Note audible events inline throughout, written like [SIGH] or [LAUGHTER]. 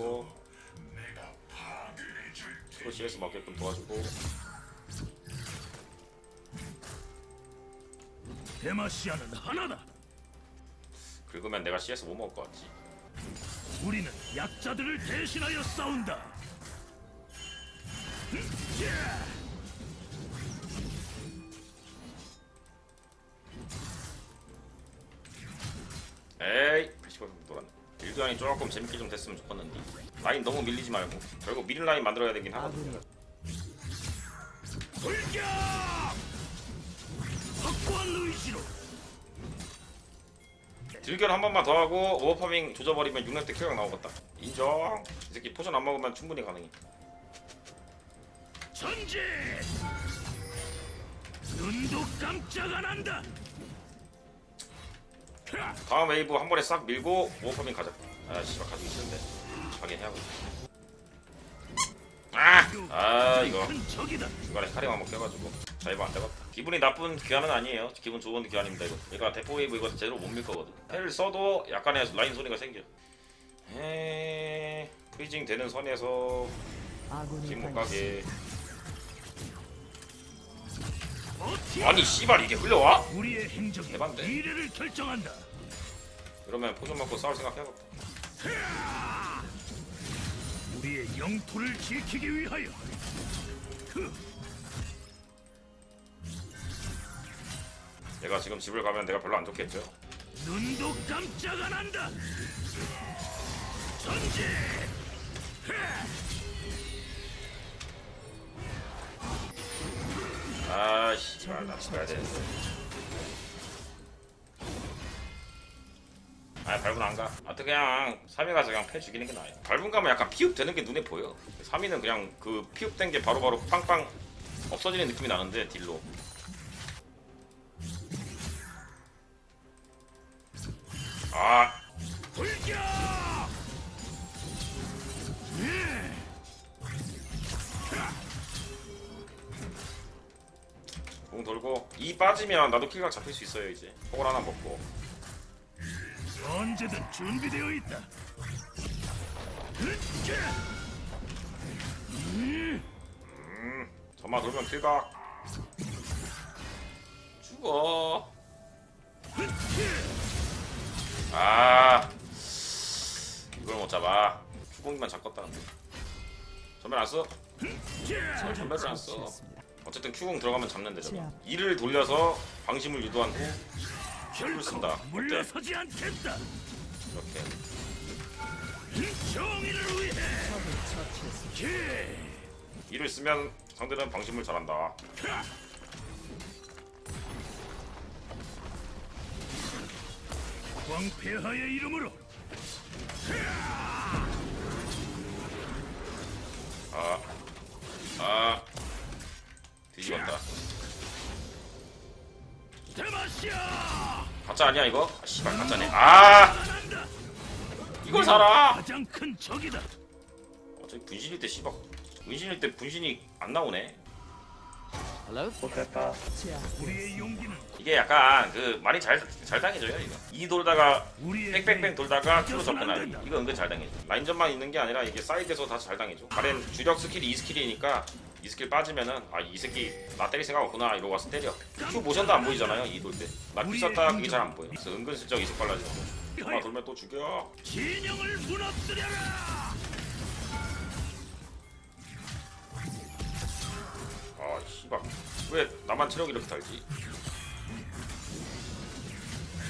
깡도 빠졌고 프로 CS 먹게끔 도와주고 데마시아는 하나다. 긁으면 내가 CS 못 먹을 것 같지 우리는 약자들을 대신하여 싸운다. 에이 일교환이 조금 재밌게 좀 됐으면 좋겠는데 라인 너무 밀리지 말고 결국 미는 라인 만들어야 되긴 하거든 돌격! 확고한 의지로 딜결 한 번만 더 하고 오버파밍 조져버리면 6렙 때 킬각 나오겠다 인정 이 새끼 포션 안 먹으면 충분히 가능해 전진! 눈도 깜짝 안 한다. 하! 다음 웨이브 한 번에 싹 밀고 오버파밍 가자 아 씨발 가지고 있는데 확인해야겠다 아! 아 이거. 중간에 카림 한번 껴가지고 자 이거 안 되겠다 기분이 나쁜 귀환은 아니에요 기분 좋은 귀환입니다 이거 얘가 대포 웨이브 이거 제대로 못 밀 거거든 헬 써도 약간의 라인 소리가 생겨 에 프리징 되는 선에서 당했습니다. 가게! 아니 씨발 이게 흘러와? 우리의 행적이 대박인데? 미래를 결정한다. 그러면 포션 먹고 싸울 생각해야겠다 우리의 영토를 지키기 위하여. 그 내가 지금 집을 가면 내가 별로 안 좋겠죠 눈도 깜짝 안 한다. 전진! 아 씨발 나 집가야 되는데 아 밟은 안가. 아또 그냥 3위 가서 그냥 패 죽이는 게 나아요. 밟은 가면 약간 피흡 되는 게 눈에 보여. 3위는 그냥 그 피흡 된 게 바로바로 빵빵 없어지는 느낌이 나는데 딜로. 아. 돌격! 공 돌고 이 빠지면 나도 킬각 잡힐 수 있어요 이제. 폭을 하나 먹고 언제든 준비되어 있다. 점마 돌면 킬각 죽어. 아 이걸 못 잡아. 추공기만 잡겠다 전멸 안 써? 전멸 안 써. 어쨌든 Q공 들어가면 잡는 데잖아 이를 돌려서 방심을 유도한 후 쓴다. 어때? 물러서지 않겠다. 이렇게 정의를 위해. 예. 이를 쓰면 상대는 방심을 잘한다 광폐하의 이름으로 아 뒤집었다 대마시아. 가짜 아니야 이거? 아 씨발 가짜네. 아. 이걸 살아 가장 큰 적이다. 어차피 분신일 때 씨발 분신일 때 분신이 안 나오네. 우리의 용기는 이게 약간 그 많이 잘 잘 당해져요 이거. 이 돌다가 우리의 뺑뺑뺑 돌다가 이겨서는 접근하기. 이거 은근 잘 당해져. 라인전만 있는 게 아니라 이게 사이드에서 다 잘 당해져. 가렌 주력 스킬이 이 스킬이니까 이 스킬 빠지면은 아 이 새끼 나 때릴 생각 없구나 이러고 와서 때려. Q 모션도 안 보이잖아요 이 돌 때나 Q 썼다 그게 잘 안 보여. 그래서 은근슬쩍 이속 빨라지고. 정말 돌면 또 죽여. 진영을 무너뜨려라. 아 씨발. 왜 나만 체력 이렇게 달지?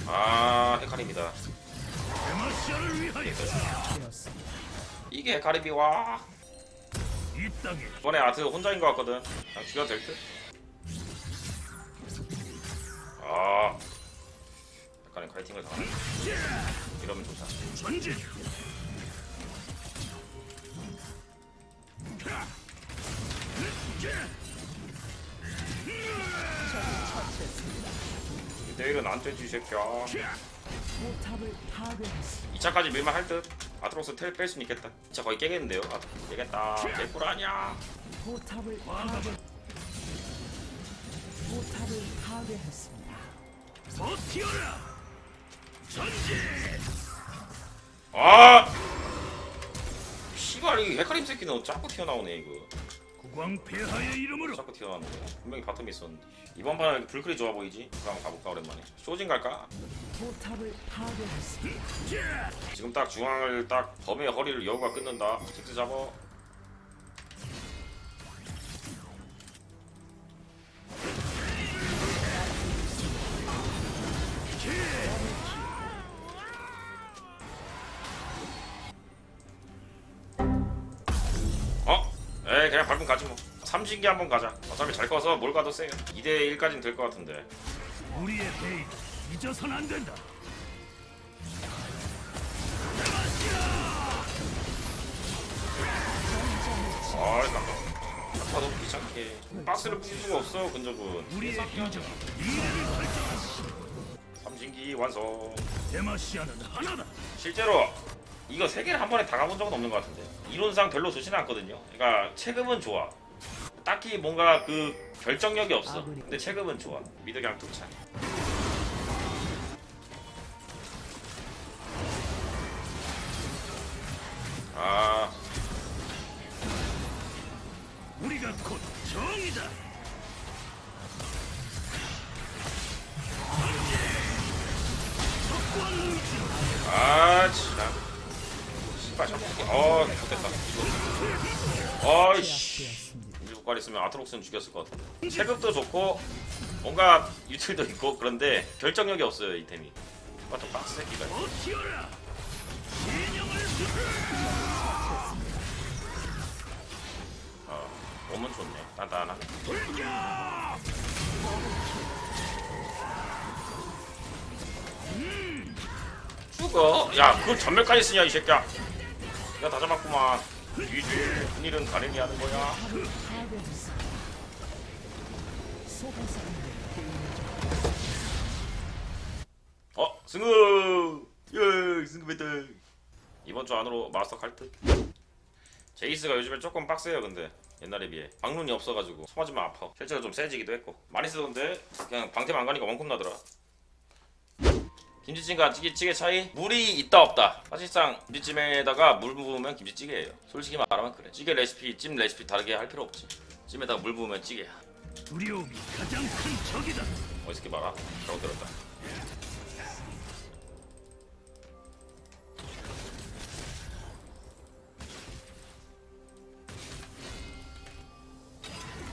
아 헤카림이다. 이게 헤카림이 와 이 이번에 아트 혼자인 것 같거든. 그냥 죽여도 될 듯? 아. 약간의 카이팅을 당하네. 이러면 좋다. 내일은 안 되지 이 새끼야 2차까지 밀만 할 듯. 아트록스 텔뺄순 있겠다. 2차 거의 깨겠는데요. 아, 깨겠다. 개꿀 아니야. 포탑을 파괴. 포탑을 파괴했습니다. 버티어라. 전진. 아! 피가 이 헷갈림 새끼는 자꾸 튀어나오네 이거. 국왕 폐하의 이름으로 자꾸 튀어나오는 거야 분명히 바텀에 있었는데 이번 판은 불클이 좋아 보이지? 그럼 가볼까 오랜만에 쇼진 갈까? 포탑을 파괴했습니다. 자, 지금 딱 중앙을 딱 범의 허리를 여우가 끊는다 직스 잡어 에이 그냥 밟으면 가지 뭐. 삼신기 한번 가자. 어차피 잘 커서 뭘 가도 세요 2대 1까지는 될것 같은데. 우리의 대인 잊어선 안 된다. 아이 깜짝 아파 너무 귀찮게. 박스를 부술 수가 없어 근접은. 우리의 힘적 미래를 설정한다. 삼신기 완성. 데마시아는 하나다. 실제로 이거 세 개를 한 번에 다 가본 적은 없는 것 같은데 이론상 별로 좋지는 않거든요. 그러니까 체급은 좋아. 딱히 뭔가 그 결정력이 없어. 근데 체급은 좋아. 미드 그냥 뚫자. 아, 우리가 곧 정이다. 아, 참. 저 새끼. 어, 좋겠다. 어이씨. 제압되었습니다. 일곱 있으면 아트록스는 죽였을 것 같은데. 체급도 좋고 뭔가 유틸도 있고 그런데 결정력이 없어요 이템이. 맞죠 박스 새끼가. 어, 몸은 좋네. 단단하네. 죽어. 야, 그걸 전멸까지 쓰냐 이 새끼야. 내가 다 잡았구만. 뒤뒤 큰일은 가랭이 하는 거야. 어, 승우. 예, 승급했다. 이번 주 안으로 마스터 갈 듯. 제이스가 요즘에 조금 빡세요, 근데. 옛날에 비해 방문이 없어가지고 소맞으면 아파 실제로 좀 세지기도 했고 많이 쓰던데 그냥 방템 안 가니까 원콤 나더라 김치찜과 찌개찌개 차이? 물이 있다 없다 사실상 김치찜에다가 물 부으면 김치찌개예요 솔직히 말하면 그래 찌개 레시피 찜 레시피 다르게 할 필요 없지 찜에다가 물 부으면 찌개야 두려움이 가장 큰 적이다. 어디서 말아? 잘못 들었다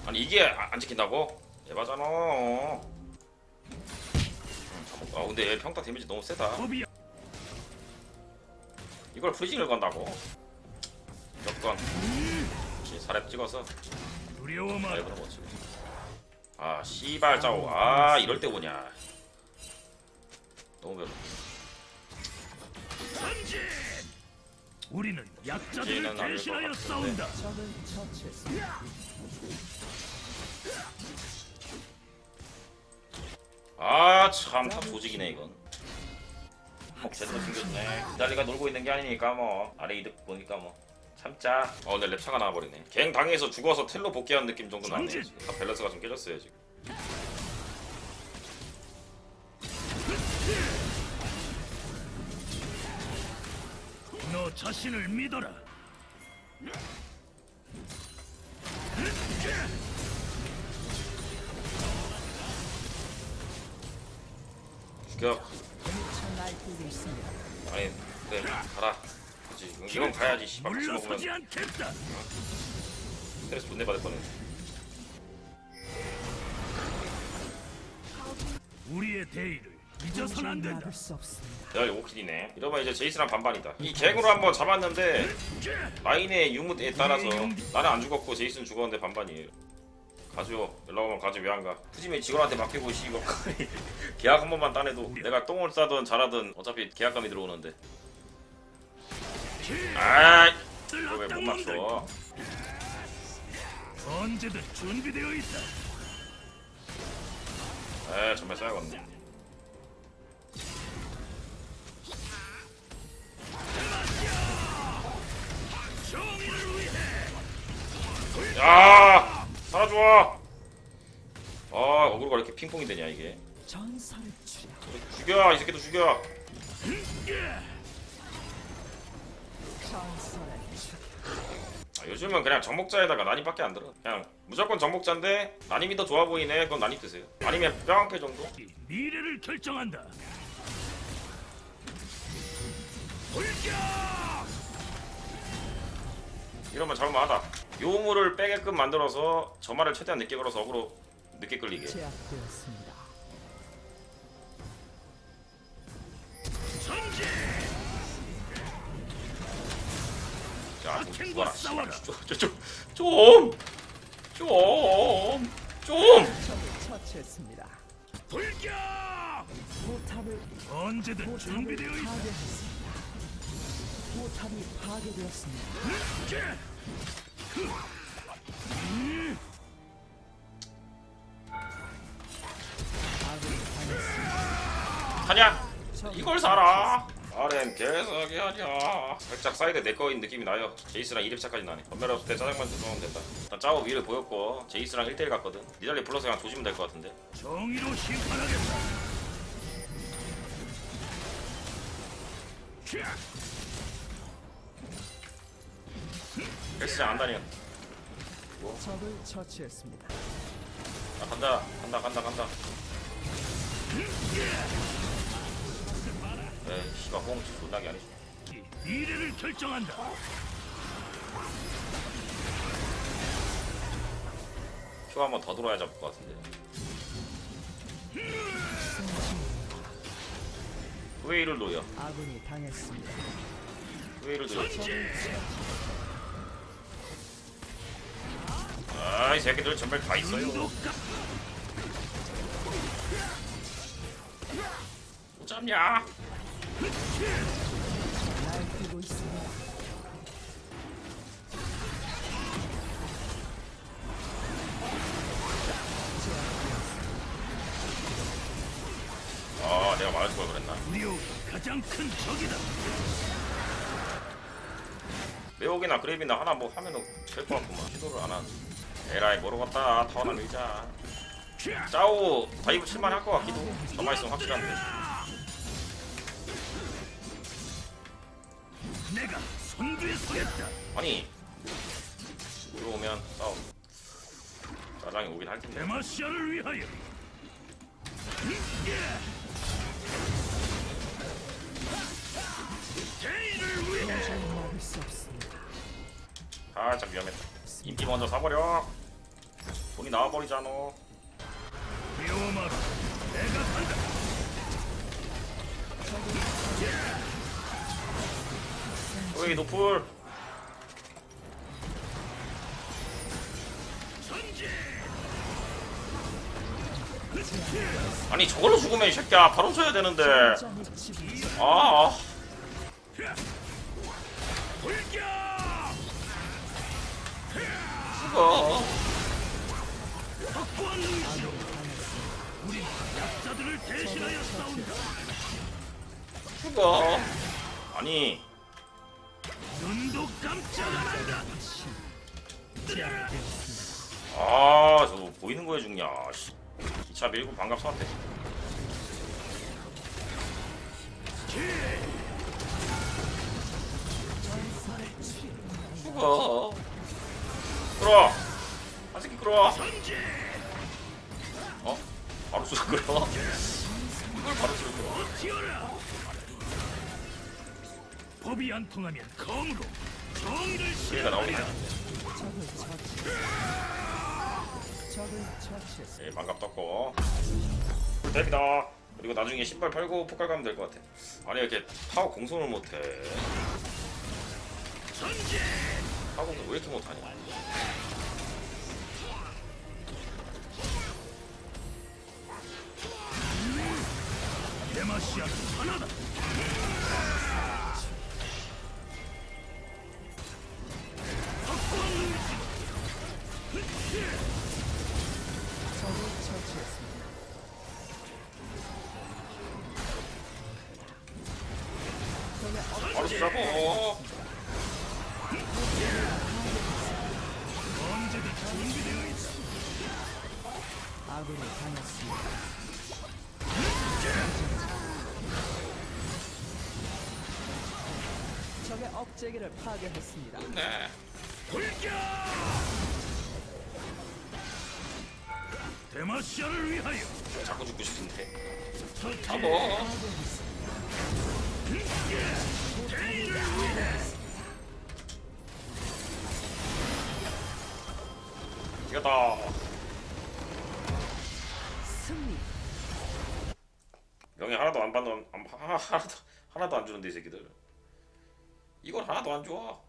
아니 이게 아- 안 지킨다고? 예바잖아 아 근데 얘 평타 데미지 너무 세다. 이걸 프리징을 건다고? 몇건 사렙 찍어서. 이거는 뭐지 아 씨발 짜오 아 이럴 때 오냐 너무 별로 전진. 우리는 약자들을 대신하여. 싸운다. 처치했습니다. 아참탑 조직이네 이건. 어, 제대로 생겼네. 기다리가 놀고 있는 게 아니니까 뭐. 아래 이득 보니까 뭐. 참자. 어 근데 랩차가 나와버리네. 갱 당해서 죽어서 텔로 복귀한 느낌 정도 나네! 지금. 다 밸런스가 좀 깨졌어요 지금. 너 자신을 믿어라. 죽여. 아니 그래 가라. 그치 이건 가야지 씨발 같이 먹으면. 물러서지 않겠다. 스트레스 존내 받을 뻔했네. 우리의 대의를 잊어선 안 된다. 내가 5킬이네. 이러면 이제 제이스랑 반반이다. 이 갱으로 한번 잡았는데 라인의 유무에 따라서 나는 안 죽었고 제이슨 죽었는데 반반이에요 가죠 연락 오면 가죠 왜안 가? 푸짐이 직원한테 맡기고 씨발 [LAUGHS] 계약 한 번만 따내도 내가 똥을 싸든 잘하든 어차피 계약감이 들어오는데. 아이 이거 왜못 맞춰? 언제든 준비되어 있다. 에 정말 써야겠네. 정 살아줘 아 어그로가 이렇게 핑퐁이 되냐 이게. 죽여 이 새끼도 죽여. 아, 요즘은 그냥 정복자에다가 난입밖에 안 들어 그냥 무조건 정복자인데 난입이 더 좋아 보이네 그건 난입 드세요 아니면 뼈한패 정도? 이 미래를 결정한다. 돌격! 이러면 잘못하다 요물을 빼게끔 만들어서 저말을 최대한 늦게 걸어서 어그로 늦게 끌리게 제압되었습니다. 자 죽어라 싸워라. 좀좀좀좀 적을 처치했습니다. 돌격! 포탑을 언제든 포탑을 준비되어 있다. 파괴했습니다. 포탑이 파괴되었습니다. 하냐? 이걸 사라. 아렌 개석이 아니야 살짝 사이드 내 거인 느낌이 나요. 제이스랑 2렙차까지 나네. 없을 때 짜장면 조정하면 된다. 일단 짜오 위를 보였고 제이스랑 1대1 갔거든. 니달리 불러서 그냥 조지면 될 것 같은데. 정의로 심판하겠다. 캬! 헬스장 안 다녀 적을 처치했습니다. 아, 간다 간다 간다 간다 에이 씨발 호응 존나게 아니지 이 미래를 결정한다. 표한번 더 들어야 잡을 것 같은데 왜 이를 놓여 아군이 당했습니다. 왜 이를 놓여 적을 아이 새끼들 전멸 다 있어요 못 잡냐. 아 내가 말할 걸 그랬나 가장 큰 적이다. 매혹이나 그랩이나 하나 뭐 하면은 될것 같구만 시도를 안 하는 에라이 모르겠다. 타워나 캬! 짜오 다이브 칠만 할 것 같기도 저만 있으면 확실한데 내가 선두에 서겠다. 아니 들어오면 싸우 짜장이 오긴 할 텐데. 살짝 위험했다. 인기 먼저 사버려 돈이 나와버리잖아. 왜 노플. 아니 저걸로 죽으면 이 새끼야 바로 쳐야 되는데 아 돌격! 죽어 우리 약자들을 대신하여 싸운다. 죽어 아니 눈도 깜짝 안 한다. 아 저거 보이는 거에 죽냐 씨. 2차 밀고 반갑 사한테 죽어 끌어 한 새끼 끌어 전진. 어? 바로 쑥 끌어 이걸 바로 버티어라. 법이 안 통하면 검으로 정의를. 적을 처치했습니다. 예, 망갑 떴고 됩니다 그리고 나중에 신발 팔고 포칼 가면 될 것 같아 아니 이렇게 파워 공손을 못해. 파워 공손 왜 이렇게 못하냐 데마시아는 억제기를 파괴했습니다. 네. 돌격! 데마시아를 위하여 자꾸 죽고 싶은데. 아 위해 이겼다. 승리. 명예 하나도 안 받는 안- 하- 하나도 하나도 안 주는데 이 새끼들. 이건 하나도 안 줘.